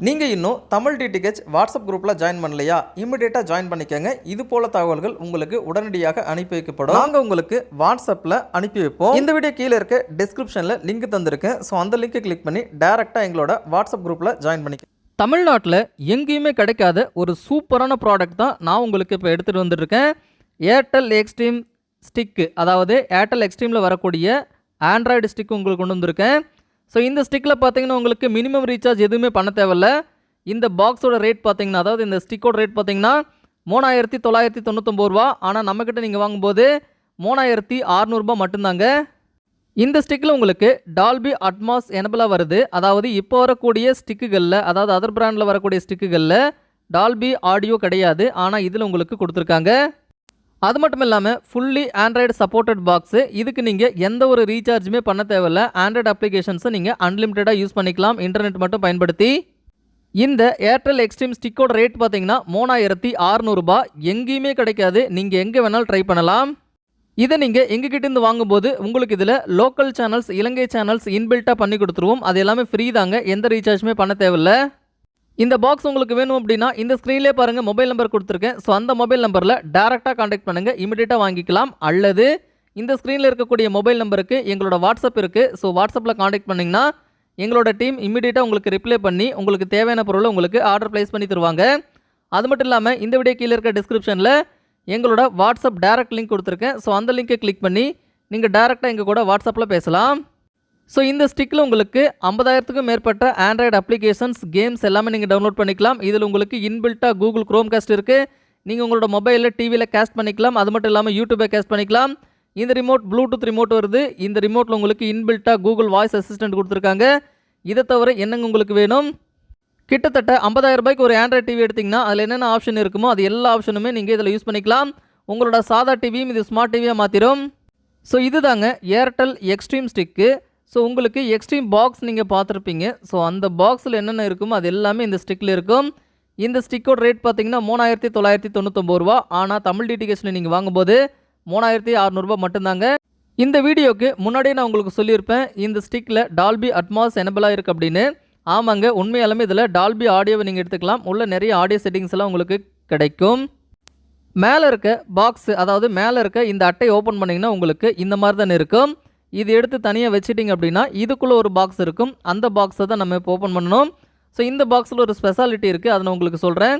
நீங்கள் இன்னும் Tamil DTH WhatsApp குரூப்பில் ஜாயின் பண்ணலையா? இமிடியேட்டாக ஜாயின் பண்ணிக்கோங்க. இது போல தகவல்கள் உங்களுக்கு உடனடியாக அனுப்பி வைக்கப்படும். நாங்கள் உங்களுக்கு வாட்ஸ்அப்பில் அனுப்பி வைப்போம். இந்த வீடியோ கீழே இருக்க டிஸ்கிரிப்ஷனில் லிங்க் தந்திருக்கேன். ஸோ அந்த லிங்கை கிளிக் பண்ணி டேரெக்டாக எங்களோட வாட்ஸ்அப் குரூப்பில் ஜாயின் பண்ணிக்க தமிழ்நாட்டில் எங்கேயுமே கிடைக்காத ஒரு சூப்பரான ப்ராடக்ட் தான் நான் உங்களுக்கு இப்போ எடுத்துகிட்டு வந்துட்டுருக்கேன் ஏர்டெல் எக்ஸ்ட்ரீம் ஸ்டிக்கு அதாவது ஏர்டெல் எக்ஸ்ட்ரீமில் வரக்கூடிய ஆண்ட்ராய்டு ஸ்டிக் உங்களுக்கு கொண்டு வந்திருக்கேன். ஸோ இந்த ஸ்டிக்கில் பார்த்தீங்கன்னா உங்களுக்கு மினிமம் ரீசார்ஜ் எதுவுமே பண்ண தேவையில்ல. இந்த பாக்ஸோட ரேட் பார்த்தீங்கன்னா அதாவது இந்த ஸ்டிக்கோட ரேட் பார்த்தீங்கன்னா மூணாயிரத்தி தொள்ளாயிரத்தி தொண்ணூத்தொம்பது ரூபா. ஆனால் நம்மக்கிட்ட நீங்கள் வாங்கும்போது மூணாயிரத்தி அறநூறுபா மட்டும்தாங்க. இந்த ஸ்டிக்கில் உங்களுக்கு டால்பி அட்மாஸ் எனபிளாக வருது. அதாவது இப்போ வரக்கூடிய ஸ்டிக்குகளில் அதாவது அதர் பிராண்டில் வரக்கூடிய ஸ்டிக்குகளில் டால்பி ஆடியோ கிடையாது. ஆனால் இதில் உங்களுக்கு கொடுத்துருக்காங்க. அது மட்டும் இல்லாமல் ஃபுல்லி ஆண்ட்ராய்டு சப்போர்ட்டட் பாக்ஸு இதுக்கு நீங்கள் எந்த ஒரு ரீசார்ஜுமே பண்ண தேவையில்ல. ஆண்ட்ராய்டு அப்ளிகேஷன்ஸை நீங்கள் அன்லிமிட்டடாக யூஸ் பண்ணிக்கலாம். இன்டர்நெட் மட்டும் பயன்படுத்தி. இந்த ஏர்டெல் எக்ஸ்ட்ரீம் ஸ்டிக்கோட ரேட் பார்த்தீங்கன்னா மூணாயிரத்தி அறநூறுபா. எங்கேயுமே கிடைக்காது. நீங்கள் எங்கே வேணாலும் ட்ரை பண்ணலாம். இதை நீங்கள் எங்ககிட்டேருந்து வாங்கும்போது உங்களுக்கு இதில் லோக்கல் சேனல்ஸ் இலங்கை சேனல்ஸ் இன்பில்ட்டாக பண்ணி கொடுத்துருவோம். அது எல்லாமே ஃப்ரீ தாங்க. எந்த ரீசார்ஜுமே பண்ண தேவையில்ல. இந்த பாக்ஸ் உங்களுக்கு வேணும் அப்படின்னா இந்த ஸ்க்ரீன்லேயே பாருங்கள் மொபைல் நம்பர் கொடுத்துருக்கேன். ஸோ அந்த மொபைல் நம்பரில் டேரெக்டாக காண்டாக்ட் பண்ணுங்கள் இமிடியேட்டாக வாங்கிக்கலாம். அல்லது இந்த ஸ்க்ரீனில் இருக்கக்கூடிய மொபைல் நம்பருக்கு எங்களோட வாட்ஸ்அப் இருக்குது ஸோ வாட்ஸ்அப்பில் காண்டாக்ட் பண்ணிங்கன்னா எங்களோட டீம் இமிடியேட்டாக உங்களுக்கு ரிப்ளை பண்ணி உங்களுக்கு தேவையான பொருளை உங்களுக்கு ஆர்டர் ப்ளேஸ் பண்ணி தருவாங்க. அது மட்டும் இல்லாமல் இந்த வீடியோ கீழே இருக்க டிஸ்கிரிப்ஷனில் எங்களோட வாட்ஸ்அப் டேரக்ட் லிங்க் கொடுத்துருக்கேன். ஸோ அந்த லிங்கை கிளிக் பண்ணி நீங்கள் டேரெக்டாக எங்கள் கூட வாட்ஸ்அப்பில் பேசலாம். ஸோ இந்த ஸ்டிக்கில் உங்களுக்கு ஐம்பதாயிரத்துக்கும் மேற்பட்ட ஆண்ட்ராய்டு அப்ளிகேஷன்ஸ் கேம்ஸ் எல்லாமே நீங்கள் டவுன்லோட் பண்ணிக்கலாம். இதில் உங்களுக்கு இன்பில்ட்டாக கூகுள் க்ரோம் காஸ்ட் இருக்குது நீங்கள் உங்களோட மொபைலில் டிவியில் கேஸ்ட் பண்ணிக்கலாம். அது மட்டும் இல்லாமல் யூடியூப்பை கேஸ்ட் பண்ணிக்கலாம். இந்த ரிமோட் ப்ளூடூத் ரிமோட் வருது. இந்த ரிமோட்டில் உங்களுக்கு இன்பில்ட்டாக கூகுள் வாய்ஸ் அசிஸ்டன்ட் கொடுத்துருக்காங்க. இதை தவிர என்னங்க உங்களுக்கு வேணும்? கிட்டத்தட்ட 50000 ரூபாய்க்கு ஒரு ஆண்ட்ராய்ட் டிவி எடுத்திங்கன்னா அதில் என்னென்ன ஆப்ஷன் இருக்குமோ அது எல்லா ஆப்ஷனுமே நீங்கள் இதில் யூஸ் பண்ணிக்கலாம். உங்களோட சாதா டிவியும் இது ஸ்மார்ட் டிவியாக மாற்றிடும் ஸோ இதுதாங்க ஏர்டெல் எக்ஸ்ட்ரீம் ஸ்டிக்கு ஸோ உங்களுக்கு எக்ஸ்ட்ரீம் பாக்ஸ் நீங்கள் பார்த்துருப்பீங்க. ஸோ அந்த பாக்ஸில் என்னென்ன இருக்குமோ அது எல்லாமே இந்த ஸ்டிக்கில் இருக்கும். இந்த ஸ்டிக்கோட ரேட் பார்த்தீங்கன்னா மூணாயிரத்தி தொள்ளாயிரத்தி தொண்ணூத்தொம்பது ரூபா. ஆனால் தமிழ் டிடிகேஷனில் நீங்கள் வாங்கும்போது மூணாயிரத்தி அறநூறுபா மட்டும்தாங்க. இந்த வீடியோக்கு முன்னாடியே நான் உங்களுக்கு சொல்லியிருப்பேன் இந்த ஸ்டிக்கில் டால்பி அட்மாஸ் எனபிளாக இருக்குது அப்படின்னு. ஆமாங்க உண்மையாலுமே இதில் டால்பி ஆடியோவை நீங்கள் எடுத்துக்கலாம். உள்ள நிறைய ஆடியோ செட்டிங்ஸ் எல்லாம் உங்களுக்கு கிடைக்கும். மேலே இருக்க பாக்ஸு அதாவது மேலே இருக்க இந்த அட்டையை ஓப்பன் பண்ணிங்கன்னா உங்களுக்கு இந்த மாதிரி தானே இருக்கும். இது எடுத்து தனியாக வச்சிட்டிங்க அப்படின்னா இதுக்குள்ளே ஒரு பாக்ஸ் இருக்கும். அந்த பாக்ஸை தான் நம்ம இப்போ ஓப்பன் பண்ணணும். ஸோ இந்த பாக்ஸில் ஒரு ஸ்பெஷாலிட்டி இருக்குது அதை நான் உங்களுக்கு சொல்கிறேன்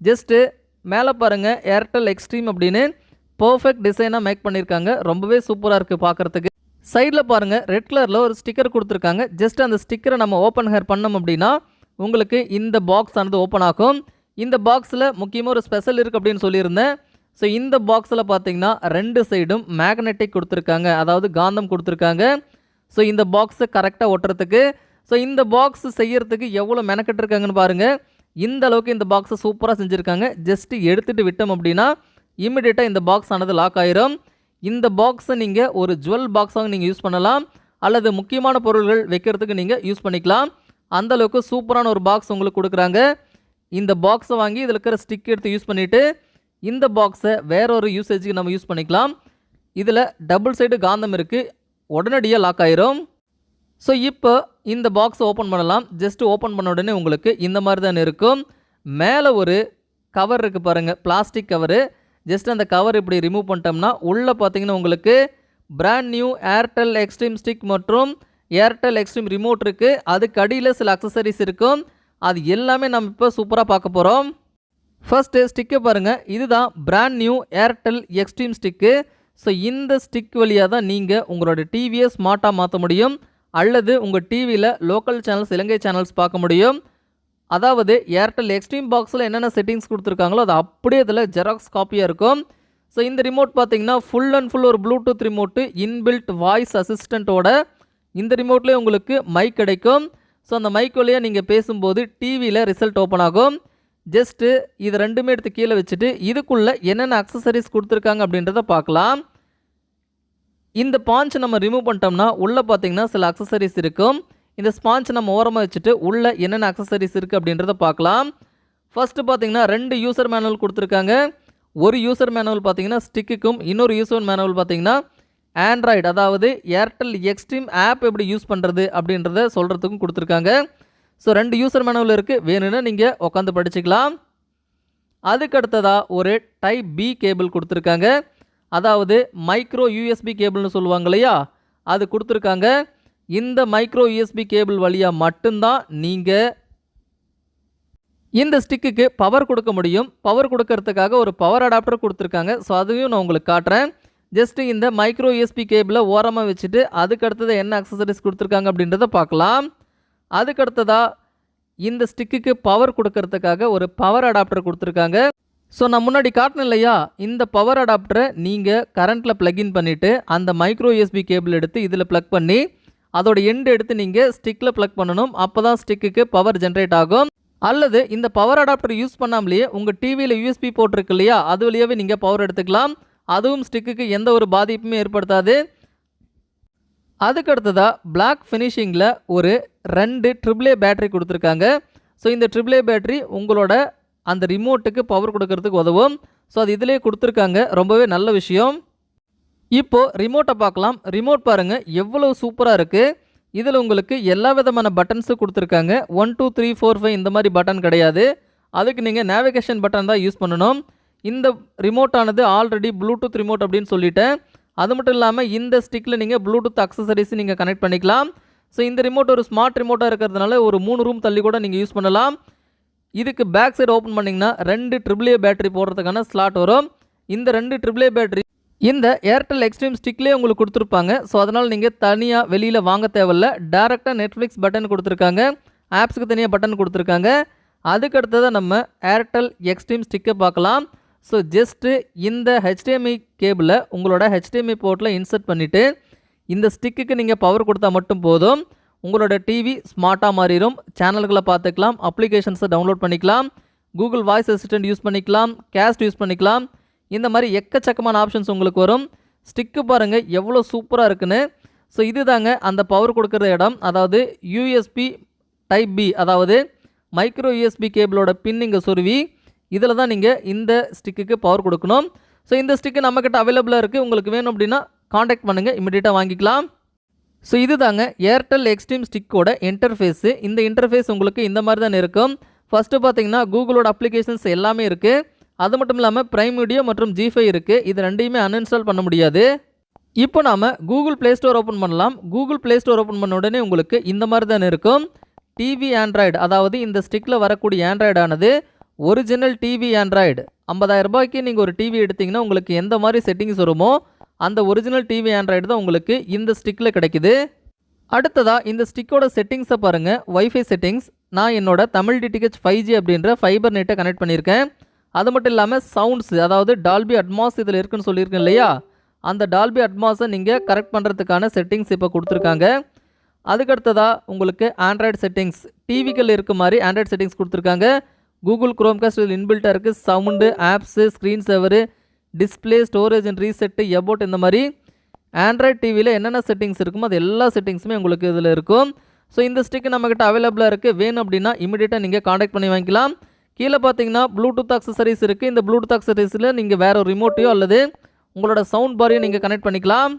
ஜஸ்ட்டு மேலே பாருங்கள் ஏர்டெல் எக்ஸ்ட்ரீம் அப்படின்னு பர்ஃபெக்ட் டிசைனாக மேக் பண்ணியிருக்காங்க ரொம்பவே சூப்பராக இருக்குது பார்க்குறதுக்கு சைடில் பாருங்கள் ரெட் கலரில் ஒரு ஸ்டிக்கர் கொடுத்துருக்காங்க. ஜஸ்ட் அந்த ஸ்டிக்கரை நம்ம ஓப்பன் ஹேர் பண்ணோம் அப்படின்னா உங்களுக்கு இந்த பாக்ஸ் ஆனது ஓப்பன் ஆகும். இந்த பாக்ஸில் முக்கியமாக ஒரு ஸ்பெஷல் இருக்குது அப்படின்னு சொல்லியிருந்தேன். ஸோ இந்த பாக்ஸில் பார்த்தீங்கன்னா ரெண்டு சைடும் மேக்னெட்டிக் கொடுத்துருக்காங்க. அதாவது காந்தம் கொடுத்துருக்காங்க. ஸோ இந்த பாக்ஸை கரெக்டாக ஒட்டுறதுக்கு ஸோ இந்த பாக்ஸ் செய்கிறதுக்கு எவ்வளோ மெனக்கெட்டுருக்காங்கன்னு பாருங்கள் இந்த அளவுக்கு இந்த பாக்ஸை சூப்பராக செஞ்சுருக்காங்க. ஜஸ்ட்டு எடுத்துகிட்டு விட்டோம் அப்படின்னா இமிடியேட்டாக இந்த பாக்ஸ் ஆனது லாக் ஆயிரும். இந்த பாக்ஸை நீங்கள் ஒரு ஜுவல் பாக்ஸாக நீங்கள் யூஸ் பண்ணலாம். அல்லது முக்கியமான பொருள்கள் வைக்கிறதுக்கு நீங்கள் யூஸ் பண்ணிக்கலாம். அந்த அளவுக்கு சூப்பரான ஒரு பாக்ஸ் உங்களுக்கு கொடுக்குறாங்க. இந்த பாக்ஸை வாங்கி இதில் இருக்கிற ஸ்டிக் எடுத்து யூஸ் பண்ணிவிட்டு இந்த பாக்ஸை வேற ஒரு யூசேஜுக்கு நம்ம யூஸ் பண்ணிக்கலாம். இதில் டபுள் சைடு காந்தம் இருக்குது உடனடியாக லாக் ஆயிரும். ஸோ இப்போ இந்த பாக்ஸை ஓப்பன் பண்ணலாம். ஜஸ்ட் ஓப்பன் பண்ண உடனே உங்களுக்கு இந்த மாதிரி தான் இருக்கும். மேலே ஒரு கவர் இருக்குது பாருங்கள் பிளாஸ்டிக் கவரு ஜஸ்ட் அந்த கவர் இப்படி ரிமூவ் பண்ணிட்டோம்னா உள்ளே பார்த்தீங்கன்னா உங்களுக்கு brand new Airtel Xstream stick மற்றும் ஏர்டெல் எக்ஸ்ட்ரீம் ரிமோட் இருக்குது அதுக்கு அடியில் சில அக்சசரிஸ் இருக்கும். அது எல்லாமே நம்ம இப்போ சூப்பராக பார்க்க போகிறோம் ஃபஸ்ட்டு ஸ்டிக்கை பாருங்கள் இதுதான் brand new Airtel Xstream stick so இந்த ஸ்டிக் வழியாக தான் நீங்கள் உங்களோட டிவியை ஸ்மார்ட்டாக மாற்ற முடியும். அல்லது உங்கள் டிவியில் லோக்கல் சேனல்ஸ் இலங்கை சேனல்ஸ் பார்க்க முடியும். அதாவது ஏர்டெல் எக்ஸ்ட்ரீம் பாக்ஸில் என்னென்ன செட்டிங்ஸ் கொடுத்துருக்காங்களோ அது அப்படியே இதில் ஜெராக்ஸ் காப்பியாக இருக்கும். ஸோ இந்த ரிமோட் பார்த்தீங்கன்னா ஃபுல் அண்ட் ஃபுல் ஒரு ப்ளூடூத் ரிமோட்டு இன்பில்ட் வாய்ஸ் அசிஸ்டண்ட்டோட இந்த ரிமோட்லேயே உங்களுக்கு மைக் கிடைக்கும். ஸோ அந்த மைக் வழியாக நீங்கள் பேசும்போது டிவியில் ரிசல்ட் ஓப்பன் ஆகும். ஜஸ்ட்டு இது ரெண்டுமே எடுத்து கீழே வச்சுட்டு இதுக்குள்ளே என்னென்ன அக்சசரிஸ் கொடுத்துருக்காங்க அப்படின்றத பார்க்கலாம். இந்த ஸ்பாஞ்ச் நம்ம ரிமூவ் பண்ணிட்டோம்னா உள்ளே பார்த்தீங்கன்னா சில அக்சசரிஸ் இருக்கும். இந்த ஸ்பாஞ்ச் நம்ம ஓரமாக வச்சுட்டு உள்ளே என்னென்ன அக்சசரிஸ் இருக்குது அப்படின்றத பார்க்கலாம். ஃபஸ்ட்டு பார்த்தீங்கன்னா ரெண்டு யூசர் மேனுவல் கொடுத்துருக்காங்க. ஒரு யூசர் மேனுவல் பார்த்தீங்கன்னா ஸ்டிக்குக்கும் இன்னொரு யூசர் மேனுவல் பார்த்திங்கன்னா ஆண்ட்ராய்டு அதாவது ஏர்டெல் எக்ஸ்ட்ரீம் ஆப் எப்படி யூஸ் பண்ணுறது அப்படின்றத சொல்கிறதுக்கும் கொடுத்துருக்காங்க. ஸோ ரெண்டு யூசர் மேனுவல் இருக்குது வேணும்னா நீங்கள் உட்காந்து படிச்சுக்கலாம். அதுக்கு அடுத்ததாக ஒரு டைப் பி கேபிள் கொடுத்துருக்காங்க. அதாவது மைக்ரோ யூஎஸ்பி கேபிள்னு சொல்லுவாங்க இல்லையா? அது கொடுத்துருக்காங்க. இந்த மைக்ரோ யூஎஸ்பி கேபிள் வழியாக மட்டும்தான் நீங்கள் இந்த ஸ்டிக்குக்கு பவர் கொடுக்க முடியும். பவர் கொடுக்கறதுக்காக ஒரு பவர் அடாப்டர் கொடுத்துருக்காங்க. ஸோ அதையும் நான் உங்களுக்கு காட்டுறேன். ஜஸ்ட்டு இந்த மைக்ரோ யூஎஸ்பி கேபிளை ஓரமாக வச்சுட்டு அதுக்கடுத்தது என்ன அக்சசரிஸ் கொடுத்துருக்காங்க அப்படின்றத பார்க்கலாம். அதுக்கு அடுத்ததாக இந்த ஸ்டிக்குக்கு பவர் கொடுக்கறதுக்காக ஒரு பவர் அடாப்டர் கொடுத்துருக்காங்க. ஸோ நான் முன்னாடி காட்டினேன் இல்லையா? இந்த பவர் அடாப்டரை நீங்கள் கரண்ட்டில் ப்ளக்இன் பண்ணிவிட்டு அந்த மைக்ரோ யூஎஸ்பி கேபிள் எடுத்து இதில் ப்ளக் பண்ணி அதோட எண்டு எடுத்து நீங்கள் ஸ்டிக்கில் ப்ளக் பண்ணணும். அப்போ தான் ஸ்டிக்குக்கு பவர் ஜென்ரேட் ஆகும். அல்லது இந்த பவர் அடாப்டர் யூஸ் பண்ணாமலேயே உங்கள் டிவியில் யூஎஸ்பி போட்டிருக்கு இல்லையா? அது வழியாகவே நீங்கள் பவர் எடுத்துக்கலாம். அதுவும் ஸ்டிக்குக்கு எந்த ஒரு பாதிப்புமே ஏற்படுத்தாது. அதுக்கு அடுத்ததாக பிளாக் ஃபினிஷிங்கில் ஒரு ரெண்டு ட்ரிபிளே பேட்டரி கொடுத்துருக்காங்க. ஸோ இந்த ட்ரிபிளே பேட்டரி உங்களோட அந்த ரிமோட்டுக்கு பவர் கொடுக்கறதுக்கு உதவும். ஸோ அது இதிலே கொடுத்துருக்காங்க. ரொம்பவே நல்ல விஷயம். இப்போது ரிமோட்டை பார்க்கலாம். ரிமோட் பாருங்கள் எவ்வளோ சூப்பராக இருக்குது இதில் உங்களுக்கு எல்லா விதமான பட்டன்ஸும் கொடுத்துருக்காங்க. One two three four five இந்த மாதிரி பட்டன் கிடையாது. அதுக்கு நீங்கள் நேவிகேஷன் பட்டன் தான் யூஸ் பண்ணணும். இந்த ரிமோட்டானது ஆல்ரெடி ப்ளூடூத் ரிமோட் அப்படின்னு சொல்லிட்டேன். அது மட்டும் இல்லாமல் இந்த ஸ்டிக்கில் நீங்கள் ப்ளூடூத் அக்சசரிஸ் நீங்கள் கனெக்ட் பண்ணிக்கலாம். ஸோ இந்த ரிமோட் ஒரு ஸ்மார்ட் ரிமோட்டாக இருக்கிறதுனால ஒரு மூணு ரூம் தள்ளி கூட நீங்கள் யூஸ் பண்ணலாம். இதுக்கு பேக் சைடு ஓப்பன் பண்ணிங்கன்னா ரெண்டு ட்ரிபிள் பேட்டரி போடுறதுக்கான ஸ்லாட் வரும். இந்த ரெண்டு ட்ரிபிள் பேட்டரி இந்த ஏர்டெல் எக்ஸ்ட்ரீம் ஸ்டிக்லேயே உங்களுக்கு கொடுத்துருப்பாங்க. ஸோ அதனால் நீங்கள் தனியாக வெளியில் வாங்க தேவையில்ல. டேரெக்டாக நெட்ஃப்ளிக்ஸ் பட்டன் கொடுத்துருக்காங்க. ஆப்ஸுக்கு தனியாக பட்டன் கொடுத்துருக்காங்க. அதுக்கு அடுத்ததாக நம்ம ஏர்டெல் எக்ஸ்ட்ரீம் ஸ்டிக்கை பார்க்கலாம். ஸோ ஜஸ்ட்டு இந்த ஹெச்டிஎம்ஐ கேபிளை உங்களோட ஹெச்டிஎம்ஐ போர்ட்டில் இன்சர்ட் பண்ணிவிட்டு இந்த ஸ்டிக்குக்கு நீங்கள் பவர் கொடுத்தா மட்டும் போதும். உங்களோட டிவி ஸ்மார்ட்டாக மாறிடும் சேனல்களை பார்த்துக்கலாம். அப்ளிகேஷன்ஸை டவுன்லோட் பண்ணிக்கலாம். கூகுள் வாய்ஸ் அசிஸ்டன்ட் யூஸ் பண்ணிக்கலாம். கேஸ்ட் யூஸ் பண்ணிக்கலாம். இந்த மாதிரி எக்கச்சக்கமான ஆப்ஷன்ஸ் உங்களுக்கு வரும். ஸ்டிக்கு பாருங்கள் எவ்வளோ சூப்பராக இருக்குன்னு. ஸோ இது தாங்க அந்த பவர் கொடுக்குற இடம். அதாவது யூஎஸ்பி டைப் பி அதாவது மைக்ரோ யூஎஸ்பி கேபிளோட பின் இங்கே சொருவி இதில் தான் நீங்கள் இந்த ஸ்டிக்குக்கு பவர் கொடுக்கணும். ஸோ இந்த ஸ்டிக்கு நம்மக்கிட்ட அவைலபிளாக இருக்குது உங்களுக்கு வேணும் அப்படின்னா காண்டாக்ட் பண்ணுங்கள் இமிடியேட்டாக வாங்கிக்கலாம். ஸோ இது தாங்க ஏர்டெல் எக்ஸ்ட்ரீம் ஸ்டிக்கோட இன்டர்ஃபேஸு இந்த இன்டர்ஃபேஸ் உங்களுக்கு இந்த மாதிரி தான் இருக்கும். ஃபஸ்ட்டு பார்த்தீங்கன்னா கூகுளோட அப்ளிகேஷன்ஸ் எல்லாமே இருக்குது அது மட்டும் இல்லாமல் ப்ரைம் வீடியோ மற்றும் ஜிஃபை இருக்குது இது ரெண்டையுமே அன்இன்ஸ்டால் பண்ண முடியாது. இப்போ நாம் கூகுள் ப்ளே ஸ்டோர் ஓப்பன் பண்ணலாம். கூகுள் ப்ளே ஸ்டோர் ஓப்பன் பண்ண உடனே உங்களுக்கு இந்த மாதிரி தான் இருக்கும். டிவி ஆண்ட்ராய்டு அதாவது இந்த ஸ்டிக்கில் வரக்கூடிய ஆண்ட்ராய்டானது ஒரிஜினல் டிவி ஆண்ட்ராய்டு. ஐம்பதாயிரம் ரூபாய்க்கு நீங்கள் ஒரு டிவி எடுத்தீங்கன்னா உங்களுக்கு எந்த மாதிரி செட்டிங்ஸ் வருமோ அந்த ஒரிஜினல் டிவி ஆண்ட்ராய்டு தான் உங்களுக்கு இந்த ஸ்டிக்கில் கிடைக்குது. அடுத்ததாக இந்த ஸ்டிக்கோட செட்டிங்ஸை பாருங்கள் வைஃபை செட்டிங்ஸ். நான் என்னோட தமிழ் டிடிஹெச் ஃபைவ் ஜி அப்படின்ற ஃபைபர் நெட்டை கனெக்ட் பண்ணியிருக்கேன். அது மட்டும் இல்லாமல் சவுண்ட்ஸ் அதாவது டால்பி அட்மாஸ் இதில் இருக்குன்னு சொல்லியிருக்கேன் இல்லையா? அந்த டால்பி அட்மாஸை நீங்கள் கரெக்ட் பண்ணுறதுக்கான செட்டிங்ஸ் இப்போ கொடுத்துருக்காங்க. அதுக்கடுத்ததாக உங்களுக்கு ஆண்ட்ராய்டு செட்டிங்ஸ் டிவிகள் இருக்க மாதிரி ஆண்ட்ராய்டு செட்டிங்ஸ் கொடுத்துருக்காங்க. கூகுள் குரோம்காஸ்ட் இதில் இன்பில்ட்டாக இருக்குது sound apps screen saver display storage and reset about இந்த மாதிரி. ஆண்ட்ராய்ட் டிவியில் என்னென்ன செட்டிங்ஸ் இருக்குமோ அது எல்லா செட்டிங்ஸுமே உங்களுக்கு இதில் இருக்கும். ஸோ இந்த ஸ்டிக்கு நம்மக்கிட்ட அவைலபிளாக இருக்குது வேணும் அப்படின்னா இமீடியட்டாக நீங்கள் காண்டாக்ட் பண்ணி வாங்கிக்கலாம். கீழே பார்த்தீங்கன்னா ப்ளூடூத் அக்சசரிஸ் இருக்குது இந்த ப்ளூடூத் அக்சசரிஸில் நீங்கள் வேறு ஒரு ரிமோட்டையோ அல்லது உங்களோட சவுண்ட் பாரையோ நீங்கள் கனெக்ட் பண்ணிக்கலாம்.